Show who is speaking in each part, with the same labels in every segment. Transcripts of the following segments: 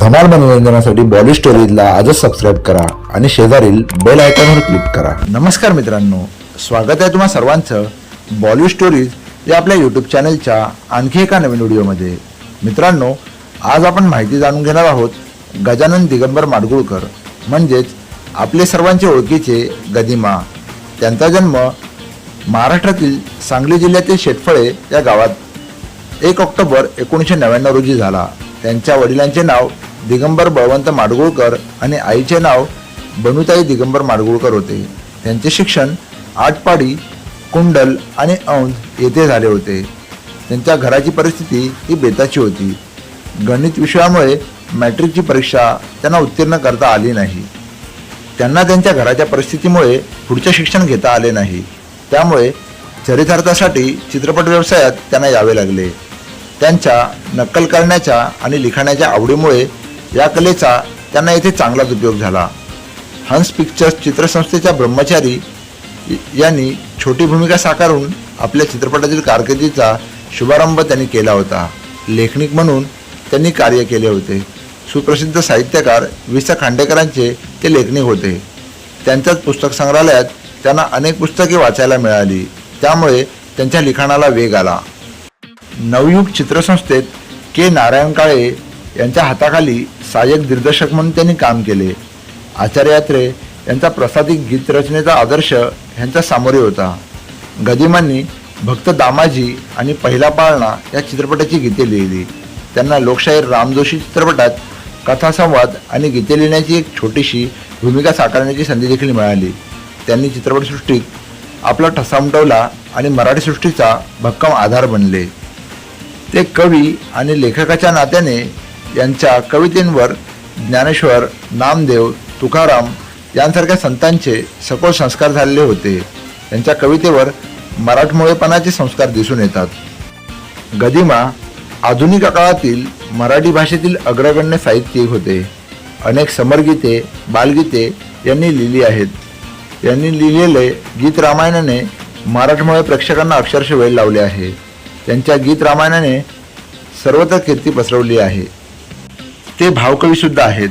Speaker 1: धमाल मनोरंजनासाठी बॉडी स्टोरीजला आजच सबस्क्राईब करा आणि शेजारील बेल आयकॉनवर क्लिक करा. नमस्कार मित्रांनो स्वागत आहे तुम्हा सर्वांचं बॉली स्टोरीज या आपल्या यूट्यूब चॅनलच्या आणखी एका नवीन व्हिडिओमध्ये मित्रांनो आज आपण माहिती जाणून घेणार आहोत गजानन दिगंबर माडगुळकर म्हणजेच आपले सर्वांचे ओळखीचे गदिमा. त्यांचा जन्म महाराष्ट्रातील सांगली जिल्ह्यातील शेटफळे या गावात एक ऑक्टोबर एकोणीसशे नव्याण्णव रोजी झाला. त्यांच्या वडिलांचे नाव दिगंबर बळवंत माडगुळकर आणि आईचे नाव बनुताई दिगंबर माडगुळकर होते. त्यांचे शिक्षण आटपाडी कुंडल आणि औंध येथे झाले होते. त्यांच्या घराची परिस्थिती ही बेताची होती. गणित विषयामुळे मॅट्रिकची परीक्षा त्यांना उत्तीर्ण करता आली नाही. त्यांना त्यांच्या घराच्या परिस्थितीमुळे पुढचे शिक्षण घेता आले नाही. त्यामुळे चरितार्थासाठी चित्रपट व्यवसायात त्यांना यावे लागले. त्यांच्या नक्कल करण्याच्या आणि लिखाण्याच्या आवडीमुळे या कलेचा त्यांना येथे चांगलाच उपयोग झाला. हंस पिक्चर्स चित्रसंस्थेच्या ब्रह्मचारी यांनी छोटी भूमिका साकारून आपल्या चित्रपटातील कारकिर्दीचा शुभारंभ त्यांनी केला होता. लेखनिक म्हणून त्यांनी कार्य केले होते. सुप्रसिद्ध साहित्यकार वि स खांडेकरांचे ते लेखनिक होते. त्यांच्याच पुस्तक संग्रहालयात त्यांना अनेक पुस्तके वाचायला मिळाली. त्यामुळे त्यांच्या लिखाणाला वेग आला. नवयुग चित्रसंस्थेत के. नारायण काळे यांच्या हाताखाली सहाय्यक दिग्दर्शक म्हणून त्यांनी काम केले. आचार्य यात्रे यांचा प्रसादिक गीतरचनेचा आदर्श ह्यांच्या सामोरे होता. गदिमांनी भक्त दामाजी आणि पहिला पाळणा या चित्रपटाची गीते लिहिली. त्यांना लोकशाहीर राम जोशी चित्रपटात कथासंवाद आणि गीते लिहिण्याची एक छोटीशी भूमिका साकारण्याची संधी देखील मिळाली. त्यांनी चित्रपटसृष्टीत आपला ठसा उमटवला आणि मराठी सृष्टीचा भक्कम आधार बनले. ते कवी आणि लेखकाच्या नात्याने यांच्या कवितेंवर ज्ञानेश्वर नामदेव तुकाराम यांसारख्या संतांचे सखोल संस्कार झालेले होते. त्यांच्या कवितेवर मराठमोळेपणाचे संस्कार दिसून येतात. गदिमा आधुनिक काळातील मराठी भाषेतील अग्रगण्य साहित्यिक होते. अनेक समरगीते बालगीते यांनी लिहिली आहेत. यांनी लिहिलेले गीत रामायणाने मराठमोळे प्रेक्षकांना अक्षरशः वेळ लावले आहे. त्यांच्या गीत रामायणाने सर्वत्र कीर्ती पसरवली आहे. ते भावकवी सुद्धा आहेत.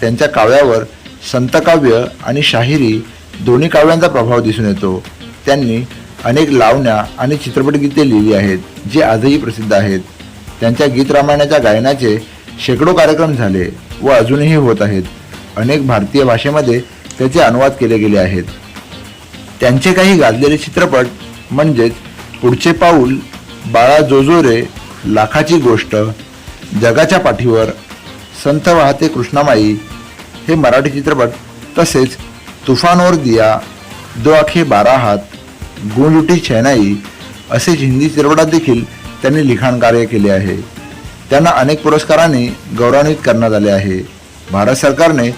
Speaker 1: त्यांच्या काव्यावर संतकाव्य आणि शाहिरी दोन्ही काव्यांचा प्रभाव दिसून येतो. त्यांनी अनेक लावण्या आणि चित्रपटगीते लिहिली आहेत जी आजही प्रसिद्ध आहेत. त्यांच्या गीत रामायणाच्या गायनाचे शेकडो कार्यक्रम झाले व अजूनही होत आहेत. अनेक भारतीय भाषेमध्ये त्याचे अनुवाद केले गेले आहेत. त्यांचे काही गाजलेले चित्रपट म्हणजेच पुढचे पाऊल बाळा जोजोरे लाखाची गोष्ट जगाच्या पाठीवर संत वाहते कृष्णामाई. हे मराठी चित्रपट तसेच तुफानोर दिया दो आखे बारा हात गुंजुटी छैनाई असे हिंदी चित्रपटात देखील त्यांनी लिखाण कार्य केले आहे. त्यांना अनेक पुरस्कारांनी गौरवान्वित करण्यात आले आहे. भारत सरकारने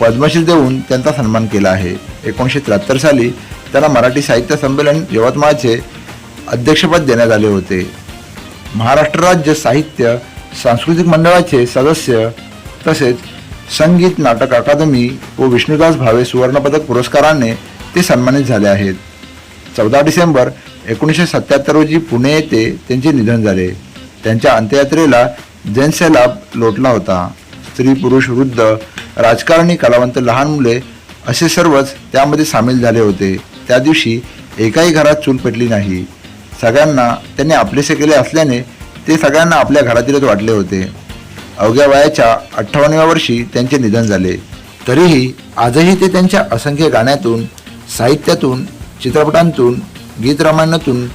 Speaker 1: पद्मश्री देऊन त्यांचा सन्मान केला आहे. एकोणीसशे त्र्याहत्तर साली त्यांना मराठी साहित्य संमेलन यवतमाळचे अध्यक्षपद देण्यात आले होते. महाराष्ट्र राज्य साहित्य सांस्कृतिक मंडळाचे सदस्य तसेच संगीत नाटक अकादमी व विष्णुदास भावे सुवर्णपदक पुरस्काराने ते सन्मानित झाले आहेत. चौदा डिसेंबर एकोणीसशे सत्याहत्तर रोजी पुणे येथे त्यांचे निधन झाले. त्यांच्या अंत्ययात्रेला जनसैलाब लोटला होता. स्त्री पुरुष वृद्ध राजकारणी कलावंत लहान मुले असे सर्वच त्यामध्ये सामील झाले होते. त्या दिवशी एकाही घरात चूल पेटली नाही. सगळ्यांना त्यांनी आपलेसे केले असल्याने ते सगळ्यांना आपल्या घरातीलच वाटले होते. अवघ्या वयाच्या अठ्ठावन्नव्या वर्षी त्यांचे निधन झाले. तरीही आजही ते त्यांच्या असंख्य गाण्यातून साहित्यातून चित्रपटांतून गीत रामायणातून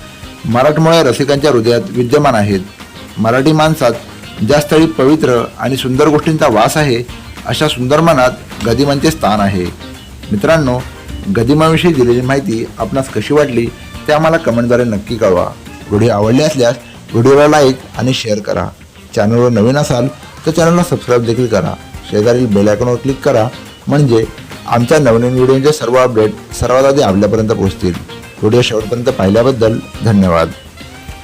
Speaker 1: मराठमोळ्या रसिकांच्या हृदयात विद्यमान आहेत. मराठी माणसात ज्या स्थळी पवित्र आणि सुंदर गोष्टींचा वास आहे अशा सुंदर मनात गदिमांचे स्थान आहे. मित्रांनो गदिमाविषयी दिलेली माहिती आपणास कशी वाटली ते आम्हाला कमेंटद्वारे नक्की कळवा. व्हिडिओ आवडले असल्यास व्हिडिओला लाईक आणि शेअर करा. चॅनलवर नवीन असाल तर चॅनलला सबस्क्राईब देखील करा. शेजारील बेल आयकॉनवर क्लिक करा. म्हणजे आमच्या नवनवीन व्हिडिओचे सर्व अपडेट सर्वात आधी आपल्यापर्यंत पोहोचतील. व्हिडिओ शेवटपर्यंत पाहिल्याबद्दल धन्यवाद.